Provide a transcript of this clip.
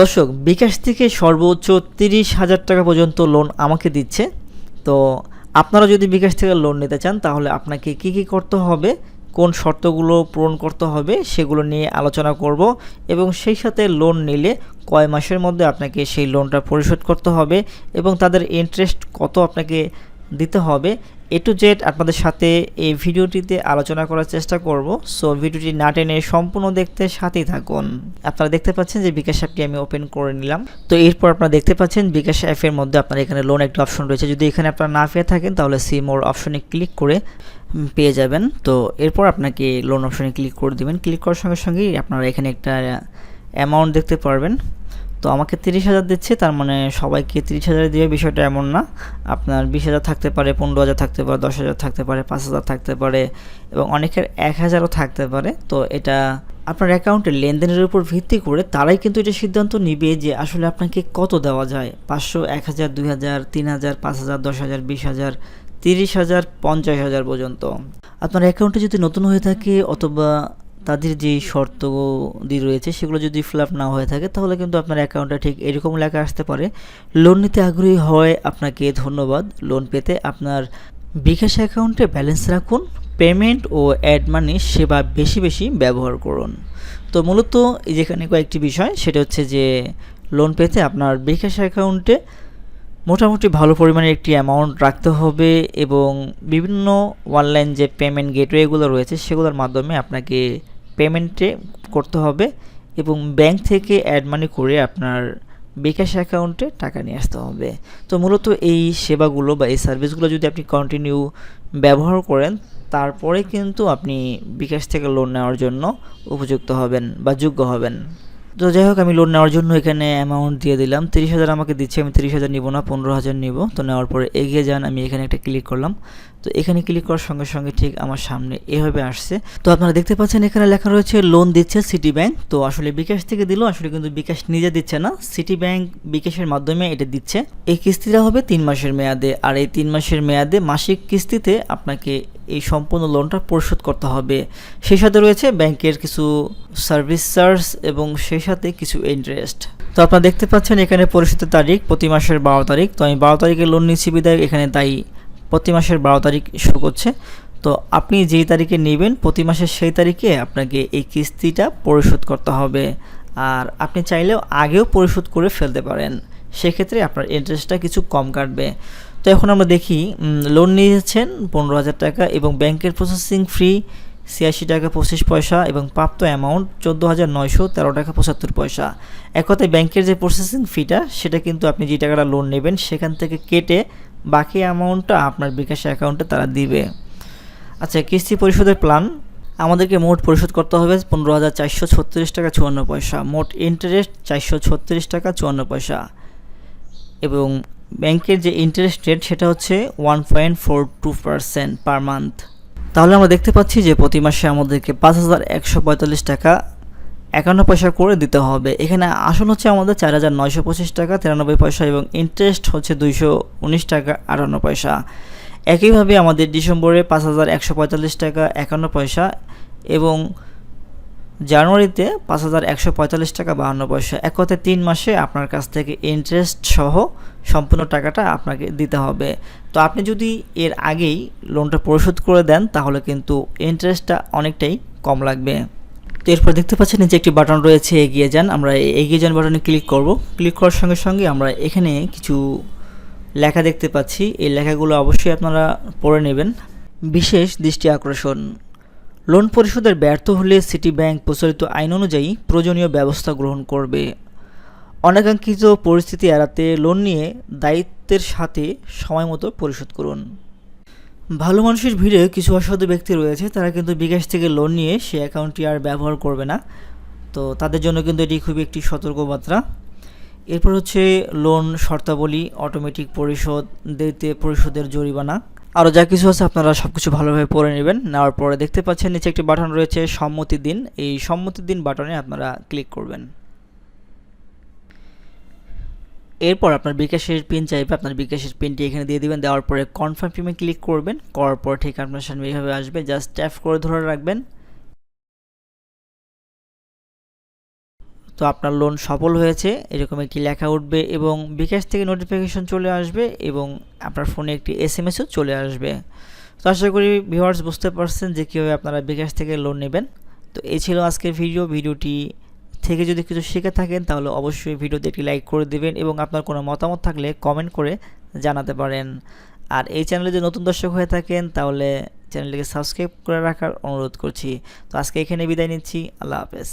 দর্শক, বিকাশ থেকে সর্বোচ্চ তিরিশ হাজার টাকা পর্যন্ত লোন আমাকে দিচ্ছে। তো আপনারা যদি বিকাশ থেকে লোন নিতে চান, তাহলে আপনাকে কি কি করতে হবে, কোন শর্তগুলো পূরণ করতে হবে, সেগুলো নিয়ে আলোচনা করব এবং সেই সাথে লোন নিলে কয় মাসের মধ্যে আপনাকে সেই লোনটা পরিশোধ করতে হবে এবং তাদের ইন্টারেস্ট কত আপনাকে দিতে হবে এ টু জেড আপনাদের সাথে এই ভিডিওটিতে আলোচনা করার চেষ্টা করব। সো ভিডিওটি না টেনে সম্পূর্ণ দেখতে সাথেই থাকুন। আপনারা দেখতে পাচ্ছেন যে বিকাশ অ্যাপটি আমি ওপেন করে নিলাম। তো এরপর আপনারা দেখতে পাচ্ছেন বিকাশ অ্যাপের মধ্যে আপনার এখানে লোন একটা অপশন রয়েছে। যদি এখানে আপনারা না পেয়ে থাকেন, তাহলে সি মোর অপশনে ক্লিক করে পেয়ে যাবেন। তো এরপর আপনাকে লোন অপশনে ক্লিক করে দিবেন। ক্লিক করার সঙ্গে সঙ্গেই আপনারা এখানে একটা অ্যামাউন্ট দেখতে পারবেন। তো আমাকে তিরিশ হাজার দিচ্ছে, তার মানে সবাইকে তিরিশ হাজার দিয়ে বিষয়টা এমন না। আপনার বিশ হাজার থাকতে পারে, পনেরো হাজার থাকতে পারে, দশ হাজার থাকতে পারে, পাঁচ হাজার থাকতে পারে এবং অনেকের এক হাজারও থাকতে পারে। তো এটা আপনার অ্যাকাউন্টের লেনদেনের উপর ভিত্তি করে তারাই কিন্তু এটা সিদ্ধান্ত নিবে যে আসলে আপনাকে কত দেওয়া যায়। পাঁচশো, এক হাজার, দুই হাজার, তিন হাজার, পাঁচ হাজার, দশ হাজার, বিশ হাজার, তিরিশ হাজার, পঞ্চাশ হাজার পর্যন্ত। আপনার অ্যাকাউন্টে যদি নতুন হয়ে থাকে অথবা তাদের যে শর্তদি রয়েছে সেগুলো যদি ফিল আপ না হয়ে থাকে, তাহলে কিন্তু আপনার অ্যাকাউন্টে ঠিক এরকম লেখা আসতে পারে। লোন নিতে আগ্রহী হয় আপনাকে ধন্যবাদ। লোন পেতে আপনার বিকাশ অ্যাকাউন্টে ব্যালেন্স রাখুন। পেমেন্ট ও অ্যাড মানি সেবা বেশি বেশি ব্যবহার করুন। তো মূলত যেখানে কয়েকটি বিষয়, সেটা হচ্ছে যে লোন পেতে আপনার বিকাশ অ্যাকাউন্টে মোটামুটি ভালো পরিমাণে একটি অ্যামাউন্ট রাখতে হবে এবং বিভিন্ন অনলাইন যে পেমেন্ট গেটওয়েগুলো রয়েছে, সেগুলোর মাধ্যমে আপনাকে পেমেন্টে করতে হবে এবং ব্যাংক থেকে অ্যাড মানি করে আপনার বিকাশ অ্যাকাউন্টে টাকা নিয়ে আসতে হবে। তো মূলত এই সেবাগুলো বা এই সার্ভিসগুলো যদি আপনি কন্টিনিউ ব্যবহার করেন, তারপরে কিন্তু আপনি বিকাশ থেকে লোন নেওয়ার জন্য উপযুক্ত হবেন বা যোগ্য হবেন। তো যাই হোক, আমি লোন নেওয়ার জন্য এখানে অ্যামাউন্ট দিয়ে দিলাম। তিরিশ হাজার আমাকে দিচ্ছে, আমি তিরিশ হাজার নিব না, পনেরো হাজার নিব। তো নেওয়ার পরে এগিয়ে যান, আমি এখানে একটা ক্লিক করলাম। তো এখানে ক্লিক করার সঙ্গে সঙ্গে ঠিক আমার সামনে এভাবে আসছে। তো আপনারা দেখতে পাচ্ছেন, এখানে লেখা রয়েছে লোন দিচ্ছে সিটি ব্যাংক তো আসলে বিকাশ থেকে দিল, আসলে কিন্তু বিকাশ নিজে দিচ্ছে না। সিটি ব্যাংক বিকাশের মাধ্যমে এটা দিচ্ছে। এই কিস্তিটা হবে তিন মাসের মেয়াদে। আর এই তিন মাসের মেয়াদে মাসিক কিস্তিতে আপনাকে এই সম্পূর্ণ লোনটা পরিশোধ করতে হবে। সেই সাথে রয়েছে ব্যাংকের কিছু সার্ভিস চার্জ এবং সেই সাথে কিছু ইন্টারেস্ট তো আপনারা দেখতে পাচ্ছেন এখানে পরিশোধের তারিখ প্রতি মাসের বারো তারিখ। তো আমি বারো তারিখে লোন নিচ্ছি বিদায় এখানে তাই প্রতি মাসের বারো তারিখ শুরু করছে। তো আপনি যেই তারিখে নেবেন, প্রতি মাসের সেই তারিখে আপনাকে এই কিস্তিটা পরিশোধ করতে হবে। আর আপনি চাইলেও আগেও পরিশোধ করে ফেলতে পারেন। সেক্ষেত্রে আপনার ইন্টারেস্টটা কিছু কম কাটবে। তো এখন আমরা দেখি লোন নিয়েছেন পনেরো হাজার টাকা এবং ব্যাংকের প্রসেসিং ফ্রি ছিয়াশি টাকা পঁচিশ পয়সা এবং প্রাপ্ত অ্যামাউন্ট চোদ্দ হাজার নয়শো তেরো টাকা পঁচাত্তর পয়সা। এক কথায় ব্যাংকের যে প্রসেসিং ফিটা সেটা কিন্তু আপনি যে টাকাটা লোন নেবেন, সেখান থেকে কেটে বাকি অ্যামাউন্টটা আপনার বিকাশ অ্যাকাউন্টে তারা দিবে। আচ্ছা কিস্তি পরিশোধের প্ল্যান আমাদেরকে মোট পরিশোধ করতে হবে পনেরো হাজার চারশো ছত্রিশ টাকা চুয়ান্ন পয়সা। মোট ইন্টারেস্ট চারশো ছত্রিশ টাকা চুয়ান্ন পয়সা। এবং ব্যাংকের যে ইন্টারেস্ট রেট সেটা হচ্ছে one point four two percent per month তাহলে আমরা দেখতে পাচ্ছি যে প্রতি মাসে আমাদেরকে পাঁচ হাজার একশো পঁয়তাল্লিশ টাকা একান্ন পয়সা করে দিতে হবে। এখানে আসল হচ্ছে আমাদের চার হাজার নয়শো পঁচিশ টাকা, তিরানব্বই পয়সা এবং ইন্টারেস্ট হচ্ছে দুইশো উনিশ টাকা, আটান্ন পয়সা। একইভাবে আমাদের ডিসেম্বরে পাঁচ হাজার একশো পঁয়তাল্লিশ টাকা, একান্ন পয়সা এবং জানুয়ারিতে পাঁচ হাজার একশো পঁয়তাল্লিশ টাকা বাহান্ন পয়সা এক কথায় তিন মাসে আপনার কাছ থেকে ইন্টারেস্ট সহ সম্পূর্ণ টাকাটা আপনাকে দিতে হবে। তো আপনি যদি এর আগেই লোনটা পরিশোধ করে দেন, তাহলে কিন্তু ইন্টারেস্টটা অনেকটাই কম লাগবে। তো এরপর দেখতে পাচ্ছেন নিচে একটি বাটন রয়েছে, এগিয়ে যান। আমরা এগিয়ে যান বাটনে ক্লিক করব। ক্লিক করার সঙ্গে সঙ্গে আমরা এখানে কিছু লেখা দেখতে পাচ্ছি। এই লেখাগুলো অবশ্যই আপনারা পড়ে নেবেন। বিশেষ দৃষ্টি আকর্ষণ। লোন পরিশোধের ব্যর্থ হলে সিটি ব্যাংক প্রচলিত আইন অনুযায়ী প্রয়োজনীয় ব্যবস্থা গ্রহণ করবে। অনাকাঙ্ক্ষিত পরিস্থিতি এড়াতে লোন নিয়ে দায়িত্বের সাথে সময় মতো পরিশোধ করুন। ভালো মানুষের ভিড়ে কিছু অসাধু ব্যক্তি রয়েছে, তারা কিন্তু বিকাশ থেকে লোন নিয়ে সে অ্যাকাউন্টটি আর ব্যবহার করবে না। তো তাদের জন্য কিন্তু এটি খুবই একটি সতর্কবার্তা। এরপর হচ্ছে লোন শর্তাবলী, অটোমেটিক পরিশোধ, দেরিতে পরিশোধের জরিমানা। আরও যা কিছু আছে আপনারা সব কিছু ভালোভাবে পড়ে নেবেন। নেওয়ার পরে দেখতে পাচ্ছেন নিচে একটি বাটন রয়েছে সম্মতি দিন। এই সম্মতি দিন বাটনে আপনারা ক্লিক করবেন। এরপর আপনার বিকাশের পিন চাইবে, আপনার বিকাশের পিনটি এখানে দিয়ে দিবেন। দেওয়ার পরে কনফার্ম পিমে ক্লিক করবেন। করার পর ঠিক আপনার সামনে এইভাবে আসবে। জাস্ট ট্যাপ করে ধরে রাখবেন। তো আপনার লোন সফল হয়েছে, এরকম একটি লেখা উঠবে এবং বিকাশ থেকে নোটিফিকেশন চলে আসবে এবং আপনার ফোনে একটি এস এম এসও চলে আসবে। তো আশা করি ভিউয়ার্স বুঝতে পারছেন যে কীভাবে আপনারা বিকাশ থেকে লোন নেবেন। তো এই ছিল আজকের ভিডিও ভিডিওটি থেকে যদি কিছু শিখে থাকেন, তাহলে অবশ্যই ভিডিওতে একটি লাইক করে দেবেন এবং আপনার কোনো মতামত থাকলে কমেন্ট করে জানাতে পারেন। আর এই চ্যানেলে যদি নতুন দর্শক হয়ে থাকেন, তাহলে চ্যানেলটিকে সাবস্ক্রাইব করে রাখার অনুরোধ করছি। তো আজকে এখানে বিদায় নিচ্ছি। আল্লাহ হাফেজ।